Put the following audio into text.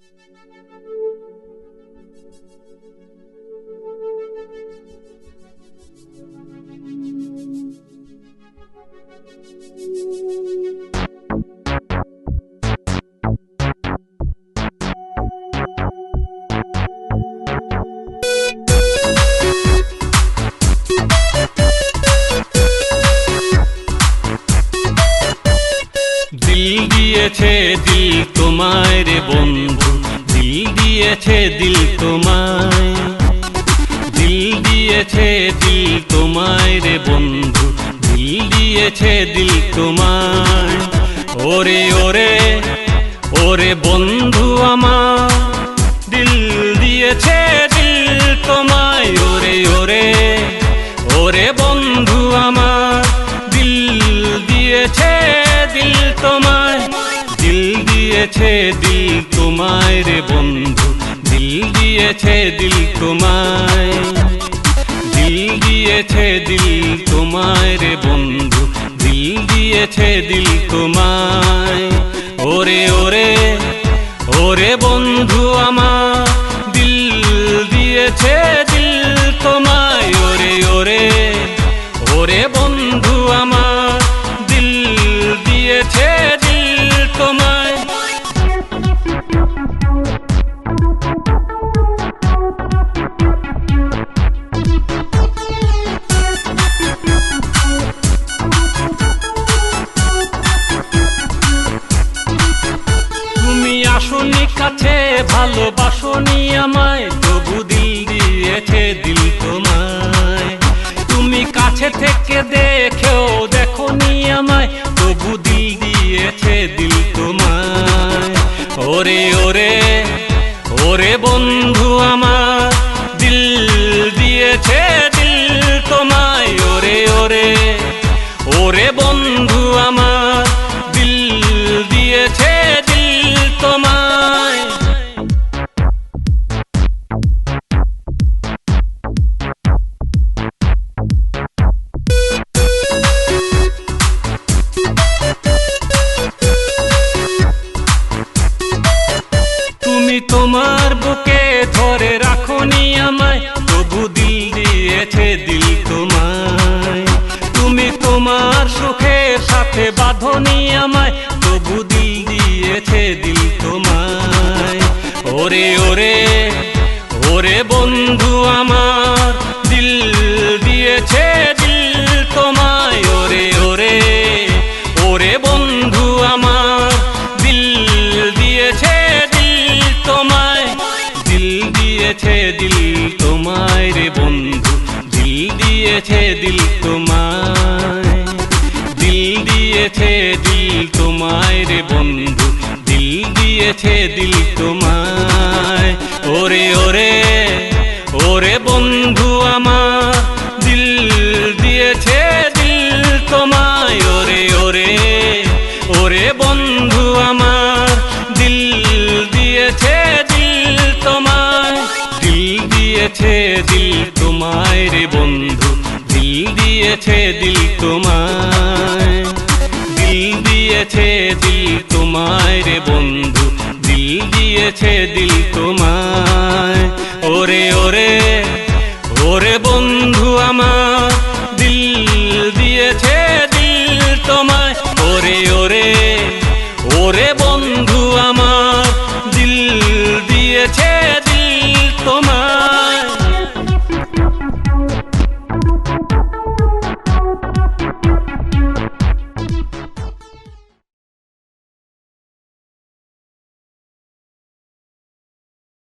Thank you. তোমায় রে বন্ধু। দিল দিয়েছে দিল তোমায়। দিল দিয়েছে দিল তোমায় রে বন্ধু। দিল দিয়েছে দিল তোমায়। ওরে ওরে ওরে বন্ধু দিয়েছে দিল তোমায় রে বন্ধু, দিল দিয়েছে দিল তোমায়। দিল দিয়েছে দিল তোমায় রে বন্ধু, দিল দিয়েছে দিল তোমায়। ওরে ওরে ওরে বন্ধু আমার, দিল দিয়েছে দিল তোমায়। ওরে ওরে ওরে বন্ধু আমার, দিল দিয়েছে দিল তোমায়। আসনি কাছে ভালোবাসনি আমায়, তবু দিল দিয়েছে দিল তোমায়। তুমি কাছে থেকে দেখেও দেখনি আমায়, তবু দিল দিয়েছে দিল তোমায়। ওরে ওরে ওরে বন্ধু আমার, দিল দিয়েছে দিল তোমায়। ওরে ওরে ওরে বন্ধু আমার। তোমার বুকে ধরে রাখনি আমায়। তবু দিল দিয়েছে দিল তোমায়। তুমি তোমার সুখের সাথে বাঁধনি আমায়। তবু দিল দিয়েছে দিল তোমায়। ওরে ওরে ওরে বন্ধু আমার। তোমায় রে বন্ধু, দিল দিয়েছে দিল তোমায়। দিল দিয়েছে দিল তোমায় রে বন্ধু, দিল দিয়েছে দিল তোমায়। ওরে ওরে ওরে বন্ধু তোমায় রে বন্ধু, দিল দিয়েছে দিল তোমায়। দিল দিয়েছে দিল তোমায় রে বন্ধু, দিল দিয়েছে দিল তোমায়। ওরে ওরে ওরে বন্ধু